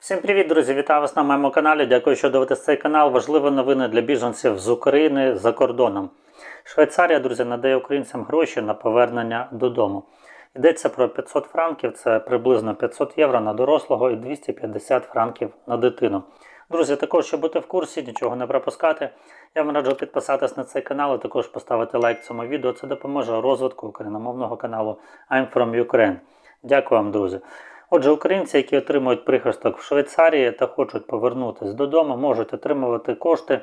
Всім привіт, друзі! Вітаю вас на моєму каналі. Дякую, що дивитесь цей канал. Важливі новини для біженців з України за кордоном. Швейцарія, друзі, надає українцям гроші на повернення додому. Йдеться про 500 франків, це приблизно 500 євро на дорослого і 250 франків на дитину. Друзі, також, щоб бути в курсі, нічого не пропускати, я вам раджу підписатись на цей канал і також поставити лайк цьому відео. Це допоможе розвитку україномовного каналу I'm from Ukraine. Дякую вам, друзі. Отже, українці, які отримують прихисток в Швейцарії та хочуть повернутися додому, можуть отримувати кошти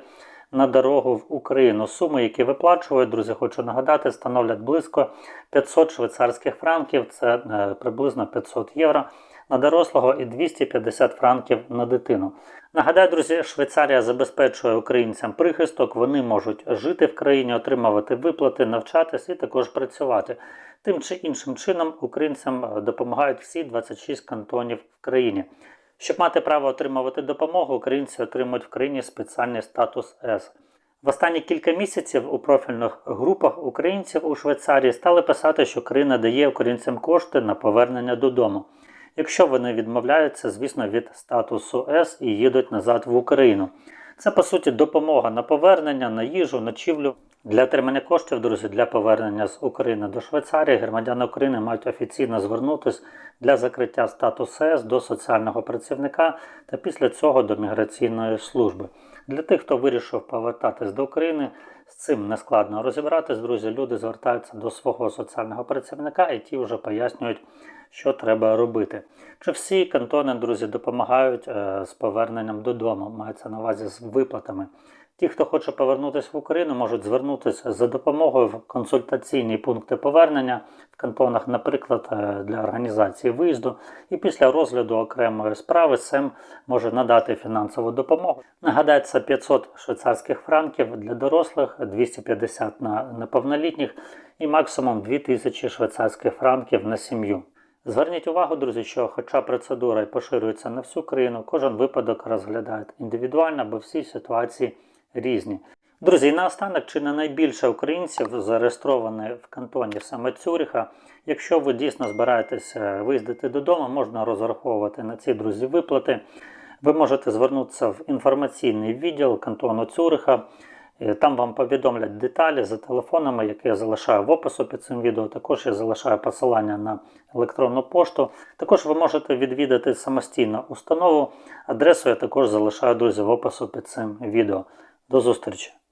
на дорогу в Україну. Суми, які виплачують, друзі, хочу нагадати, становлять близько 500 швейцарських франків, це е, приблизно 500 євро на дорослого і 250 франків на дитину. Нагадаю, друзі, Швейцарія забезпечує українцям прихисток. Вони можуть жити в країні, отримувати виплати, навчатись і також працювати. Тим чи іншим чином українцям е, допомагають всі 26 кантонів в країні. Щоб мати право отримувати допомогу, українці отримують в країні спеціальний статус С. В останні кілька місяців у профільних групах українців у Швейцарії стали писати, що країна дає українцям кошти на повернення додому. Якщо вони відмовляються, звісно, від статусу С і їдуть назад в Україну. Це по суті допомога на повернення, на їжу, ночівлю. Для отримання коштів, друзі, для повернення з України до Швейцарії громадяни України мають офіційно звернутися для закриття статусу С до соціального працівника та після цього до міграційної служби. Для тих, хто вирішив повертатись до України, з цим не складно розібратись, друзі. Люди звертаються до свого соціального працівника і ті вже пояснюють, що треба робити. Чи всі кантони, друзі, допомагають е, з поверненням додому, мається на увазі з виплатами. Ті, хто хоче повернутися в Україну, можуть звернутися за допомогою в консультаційні пункти повернення в кантонах, наприклад, е, для організації виїзду. І після розгляду окремої справи СЕМ може надати фінансову допомогу. Нагадаю, це 500 швейцарських франків для дорослих, 250 на неповнолітніх і максимум 2000 швейцарських франків на сім'ю. Зверніть увагу, друзі, що хоча процедура і поширюється на всю країну, кожен випадок розглядають індивідуально, бо всі ситуації різні. Друзі, і наостанок, чи не найбільше українців зареєстровані в кантоні саме Цюріха. Якщо ви дійсно збираєтеся виїздити додому, можна розраховувати на ці друзі виплати. Ви можете звернутися в інформаційний відділ кантону Цюриха. Е, Там вам повідомлять деталі за телефонами, які я залишаю в опису під цим відео. Також я залишаю посилання на електронну пошту. Також ви можете відвідати самостійно установу. Адресу я також залишаю, друзі, в опису під цим відео. До зустрічі!